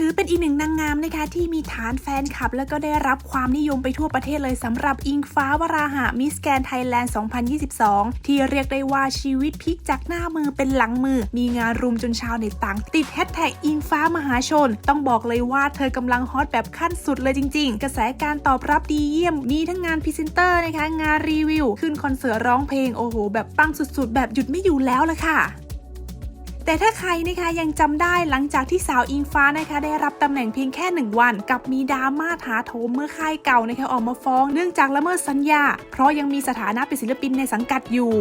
ถือเป็นอีกหนึ่งนางงามนะคะที่มีฐานแฟนคลับ แล้วก็ได้รับความนิยมไปทั่วประเทศเลยสำหรับอิงฟ้าวราหะมิสแกนไทยแลนด์ 2022 ที่เรียกได้ว่าชีวิตพลิกจากหน้ามือเป็นหลังมือ มีงานรุมจนชาวเน็ตต่างติดแฮชแท็กอิงฟ้ามหาชน ต้องบอกเลยว่าเธอกำลังฮอตแบบขั้นสุดเลยจริง ๆ กระแสการตอบรับดีเยี่ยม มีทั้งงานพรีเซนเตอร์นะคะงานรีวิว ขึ้นคอนเสิร์ตร้องเพลงโอ้โห แบบปังสุดๆ แบบหยุดไม่อยู่แล้วละค่ะ แต่ถ้าใครนะคะยังจำได้หลังจากที่สาวอิงฟ้านะคะได้รับตำแหน่งเพียงแค่ 1 วัน กับมีดราม่าถาโถมเมื่อค่ายเก่านะคะออกมาฟ้อง เนื่องจากละเมิดสัญญา เพราะยังมีสถานะเป็นศิลปินในสังกัดอยู่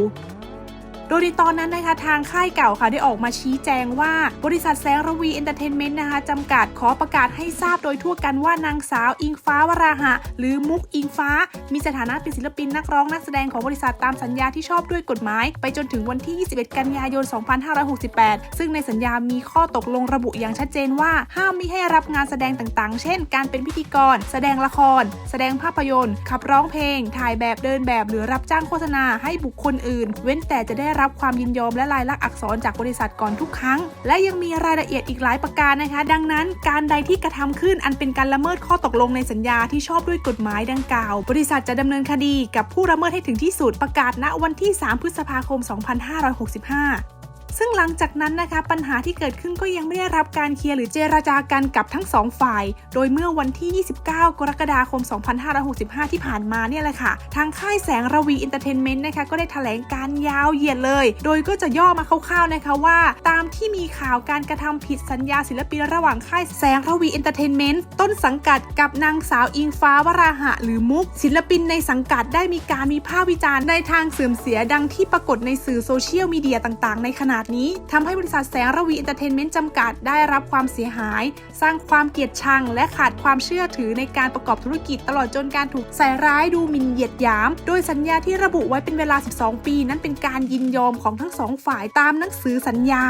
โดยในตอนนั้นนะคะทางค่ายเก่าค่ะได้ออกมาชี้แจงว่าบริษัทแสงระวีเอนเตอร์เทนเมนต์นะคะจำกัดขอประกาศให้ทราบโดยทั่วกันว่านางสาวอิงฟ้าวราหะ หรือมุกอิงฟ้า มีสถานะเป็นศิลปินนักร้องนักแสดงของบริษัทตามสัญญาที่ชอบด้วยกฎหมาย ไปจนถึงวันที่ 21 กันยายน 2568 ซึ่งในสัญญามีข้อตกลงระบุอย่างชัดเจนว่า ห้ามไม่ให้รับงานแสดงต่างๆ เช่น การเป็นพิธีกร แสดงละคร แสดงภาพยนตร์ ขับร้องเพลง ถ่ายแบบเดินแบบหรือรับจ้างโฆษณาให้บุคคลอื่น เว้นแต่จะได้รับความยินยอมและลายลักษณ์อักษรจากบริษัทก่อนทุกครั้ง และยังมีรายละเอียดอีกหลายประการนะคะ ดังนั้นการใดที่กระทำขึ้นอันเป็นการละเมิดข้อตกลงในสัญญาที่ชอบด้วยกฎหมายดังกล่าว บริษัทจะดำเนินคดีกับผู้ละเมิดให้ถึงที่สุดประกาศณวันที่ 3 พฤษภาคม 2565 ซึ่งหลังจากนั้นนะคะปัญหาที่เกิดขึ้นก็ยังไม่ได้รับการเคลียร์หรือเจราจากันกับทั้งสองฝ่าย โดยเมื่อวันที่ 29 กรกฎาคม 2565 ที่ผ่านมาเนี่ยแหละค่ะ ทางค่ายแสงระวีอินเตอร์เทนเมนต์นะคะก็ได้แถลงการยาวเหยียดเลย โดยก็จะย่อมาคร่าวๆนะคะว่า ตามที่มีข่าวการกระทำผิดสัญญาศิลปินระหว่างค่ายแสงระวีอินเตอร์เทนเมนต์ต้นสังกัดกับนางสาวอิงฟ้าวราหะ หรือมุก ศิลปินในสังกัดได้มีการมีภาพวิจารณ์ในทางเสื่อมเสียดังที่ปรากฏในสื่อโซเชียลมีเดียต่างๆ ในขนาดนี้ทำให้บริษัทแสงระวีเอนเตอร์เทนเมนต์จำกัดได้รับความเสียหาย สร้างความเกลียดชัง และขาดความเชื่อถือในการประกอบธุรกิจตลอดจนการถูกใส่ร้ายดูหมิ่นเหยียดหยาม โดยสัญญาที่ระบุไว้เป็นเวลา 12 ปี นั้นเป็นการยินยอมของทั้งสองฝ่ายตามหนังสือสัญญา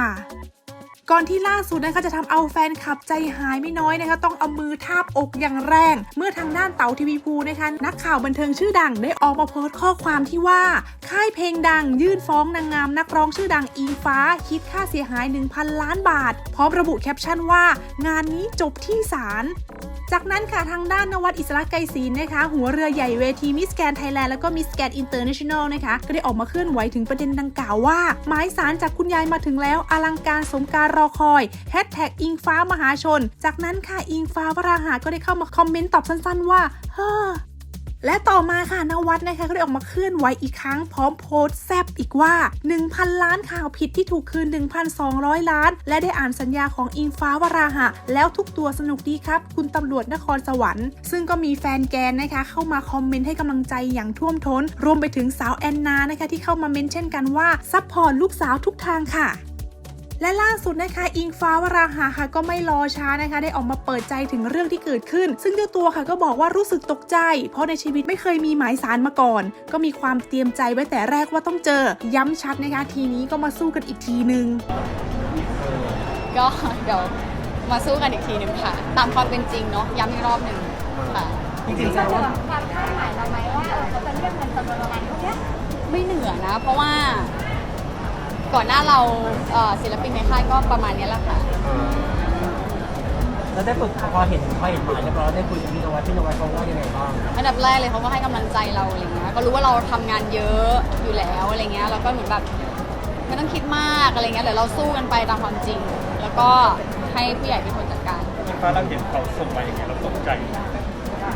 ก่อนที่ล่าสุดนะคะจะทำเอาแฟนคลับใจหายไม่น้อยนะคะต้องเอามือทาบอกอย่างแรง เมื่อทางด้านเต๋าทีวีภูนะคะนักข่าวบันเทิงชื่อดังได้ออกมาโพสต์ข้อความที่ว่า ค่ายเพลงดัง ยื่นฟ้องนางงามนักร้องชื่อดังอิงฟ้า คิดค่าเสียหาย 1,000 ล้านบาท พร้อมระบุแคปชั่นว่า งานนี้จบที่ศาล จากนั้นค่ะทางด้านนวัดอิสระไกรศีลนะคะ หัวเรือใหญ่เวทีมิสแกนไทยแลนด์แล้วก็มิสแกนอินเตอร์เนชั่นแนลนะคะ ก็ได้ออกมาเคลื่อนไหวถึงประเด็นดังกล่าวว่า หมายสารจากคุณยายมาถึงแล้ว อลังการสมการรอคอยแฮชแท็กอิงฟ้ามหาชน จากนั้นค่ะอิงฟ้าวราหาก็ได้เข้ามาคอมเมนต์ตอบสั้นๆว่าเฮ้อ และต่อมาค่ะนวัดนะคะก็ได้ออกมาเคลื่อนไหวอีกครั้งพร้อมโพสต์แซบอีกว่า 1,000 ล้านข่าวผิดที่ถูกคืน 1,200 ล้าน และได้อ่านสัญญาของอิงฟ้าวราหะ แล้วทุกตัวสนุกดีครับ คุณตำรวจนครสวรรค์ ซึ่งก็มีแฟนแกนนะคะ เข้ามาคอมเมนต์ให้กำลังใจอย่างท่วมท้น รวมไปถึงสาวแอนนานะคะที่เข้ามาเมนเช่นกันว่าซัพพอร์ตลูกสาวทุกทางค่ะ และล่าสุดนะคะ อิงฟ้าวราหะค่ะก็ไม่รอช้านะคะ ได้ออกมาเปิดใจถึงเรื่องที่เกิดขึ้น ซึ่งเจ้าตัวค่ะก็บอกว่ารู้สึกตกใจ เพราะในชีวิตไม่เคยมีหมายสารมาก่อน ก็มีความเตรียมใจไว้แต่แรกว่าต้องเจอ ย้ำชัดนะคะ ทีนี้ก็มาสู้กันอีกทีนึง ก็เดี๋ยวมาสู้กันอีกทีหนึ่งค่ะ ตามความเป็นจริงเนาะย้ำอีกรอบหนึ่งค่ะจริงๆแสดงว่าความคาดหมายเราไหมว่าเออเขาจะเรียกเงินจำนวนประมาณเท่านี้ไม่เหนือนะ เพราะว่า ก่อนหน้าเราเอ่อศิลปินในค่ายก็ประมาณนี้แหละค่ะ แล้วได้ฝึกพอเห็นพอเห็นหมายเรียบร้อยได้คุยกับพี่นวัดพี่นวัดเขาว่ายังไงบ้างอันดับแรกเลยเขาก็ให้กำลังใจเราอะไรเงี้ย ก็รู้ว่าเราทำงานเยอะอยู่แล้วอะไรเงี้ย แล้วก็เหมือนแบบไม่ต้องคิดมากอะไรเงี้ยเดี๋ยวเราสู้กันไปตามความจริง แล้วก็ให้ผู้ใหญ่เป็นคนจัดการอิงฟ้าเราเห็นเขาส่งมาอย่างเงี้ยเราตกใจไหม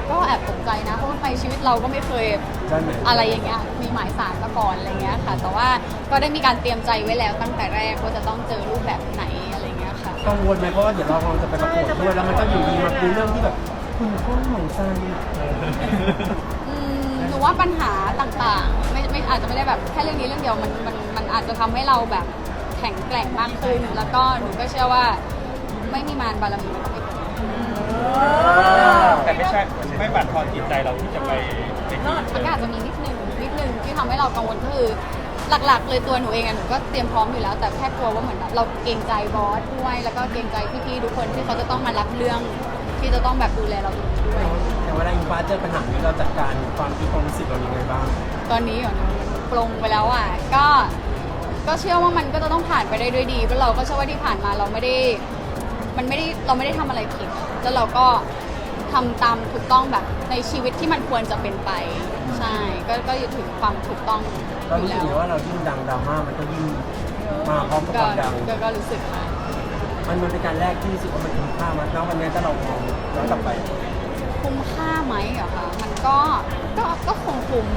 ก็แอบตกใจนะเพราะว่าในชีวิตเราก็ไม่เคยใช่ไหม อะไรอย่างเงี้ยมีหมายสารมาก่อนอะไรเงี้ยค่ะ แต่ว่าก็ได้มีการเตรียมใจไว้แล้วตั้งแต่แรกว่าจะต้องเจอรูปแบบไหนอะไรเงี้ยค่ะ กังวลไหมเพราะว่าเดี๋ยวเรากำลังจะไปประกวดด้วยแล้วมันก็อยู่ดีมาเป็นเรื่องที่แบบคุณพ่อของซันอืมหนูว่าปัญหาต่างๆ ไม่ไม่อาจจะไม่ได้แบบแค่เรื่องนี้เรื่องเดียวมันมันมันอาจจะทำให้เราแบบแข็งแกร่งมากขึ้น แล้วก็หนูก็เชื่อว่าไม่มีมารบารมีก็ไม่เป็น แต่ไม่ใช่ไม่บั่นทอนจิตใจเราที่จะไปไปที่มันก็อาจจะมีนิดนึงนิดนึงที่ทำให้เรากังวลก็คือหลักๆ เลยตัวหนูเองอะหนูก็เตรียมพร้อมอยู่แล้ว แต่แค่กลัวว่าเหมือนแบบเราเกรงใจบอสด้วยแล้วก็เกรงใจพี่ๆทุกคนที่เขาจะต้องมารับเรื่องที่จะต้องแบบดูแลเราตรงนี้ด้วย แต่เวลาอิงฟ้าเจอปัญหานี้เราจัดการความคิดความรู้สึกเรายังไงบ้าง ตอนนี้เหรอหนูปลงไปแล้วอะก็ก็เชื่อว่ามันก็จะต้องผ่านไปได้ด้วยดีเพราะเราก็เชื่อว่าที่ผ่านมาเราไม่ได้ มันไม่ได้เราไม่ได้ทำอะไรผิด แล้วเราก็ทำตามถูกต้องแบบในชีวิตที่มันควรจะเป็นไป ใช่ ก็ก็ยึดถือความถูกต้องเราอยู่รู้สึแล้กวไงว่าเรายิ่งดังดราม่ามันก็ยิ่งมาพร้อมกับก็ความดัง ก็ก็รู้สึกค่ะ มันมันเป็นการแรกที่รู้สึกว่ามันคุ้มค่ามากแล้ววันนี้ถ้าเรามองย้อนกลับไปคุ้มค่าไหมเหรอคะ มันก็ ก็ ก็คงคุ้ม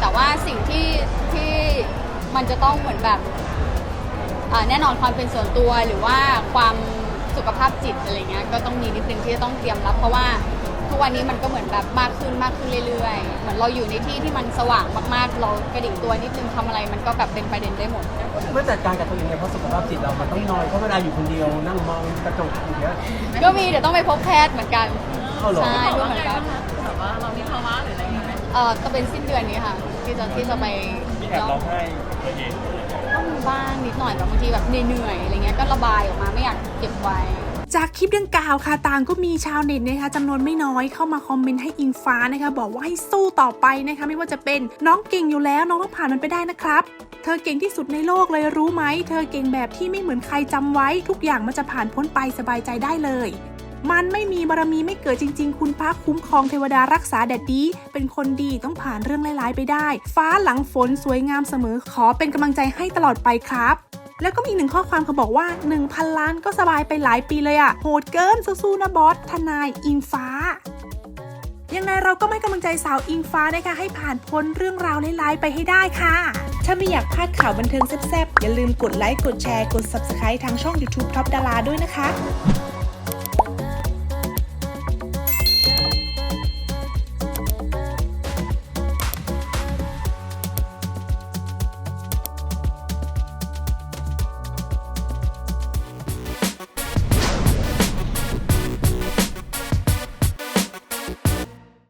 แต่ว่าสิ่งที่ ที่มันจะต้องเหมือนแบบอ่าแน่นอนความเป็นส่วนตัวหรือว่าความ สุขภาพจิตอะไรเงี้ยก็ต้องมีนิดนึงที่จะต้องเตรียมรับ เพราะว่าทุกวันนี้มันก็เหมือนแบบมากขึ้นมากขึ้นเรื่อยๆ เหมือนเราอยู่ในที่ที่มันสว่างมากๆ เรากระดิกตัวนิดนึงทำอะไรมันก็แบบเป็นประเด็นได้หมด เมื่อจัดการกับตัวเองไงเพราะสุขภาพจิตเรามันต้องนอนเพราะเวลาอยู่คนเดียวนั่งมองกระจกอย่างเงี้ย ก็มีเดี๋ยวต้องไปพบแพทย์เหมือนกันเอาเหรอ ใช่ด้วยเหมือนกันแบบว่าเรามีภาวะหรืออะไรอย่างเงี้ยเอ่อจะเป็นสิ้นเดือนนี้ค่ะ ที่จะที่จะไป มีแอบร้องไห้ตัวเองก็มี บ้างนิดหน่อยแบบบางทีแบบเหนื่อยๆอะไรเงี้ยก็ระบายออกมาไม่อยากเก็บไว้จากคลิปดังกล่าวค่ะต่างก็มีชาวเน็ตนะคะจำนวนไม่น้อยเข้ามาคอมเมนต์ให้อิงฟ้านะคะ บอกว่าให้สู้ต่อไปนะคะไม่ว่าจะเป็นน้องเก่งอยู่แล้วน้องต้องผ่านมันไปได้นะครับ เธอเก่งที่สุดในโลกเลยรู้ไหม เธอเก่งแบบที่ไม่เหมือนใครจำไว้ ทุกอย่างมันจะผ่านพ้นไปสบายใจได้เลย มันไม่มีบารมีไม่เกิดจริง ๆ คุณพระคุ้มครองเทวดารักษาแดดดี เป็นคนดีต้องผ่านเรื่องร้ายๆไปได้ ฟ้าหลังฝนสวยงามเสมอขอเป็นกำลังใจให้ตลอดไปครับแล้วก็มีหนึ่งข้อความเขาบอกว่า 1,000 ล้านก็สบายไปหลายปีเลยอะโหดเกินสู้ๆนะบอสทนายอิงฟ้า ยังไงเราก็ไม่กำลังใจสาวอิงฟ้านะคะให้ผ่านพ้นเรื่องราวร้ายๆไปให้ได้ค่ะ ถ้าไม่อยากพลาดข่าวบันเทิงแซ่บๆ อย่าลืมกดไลค์กดแชร์กด Subscribe ทางช่อง YouTube Top ดาราด้วยนะคะ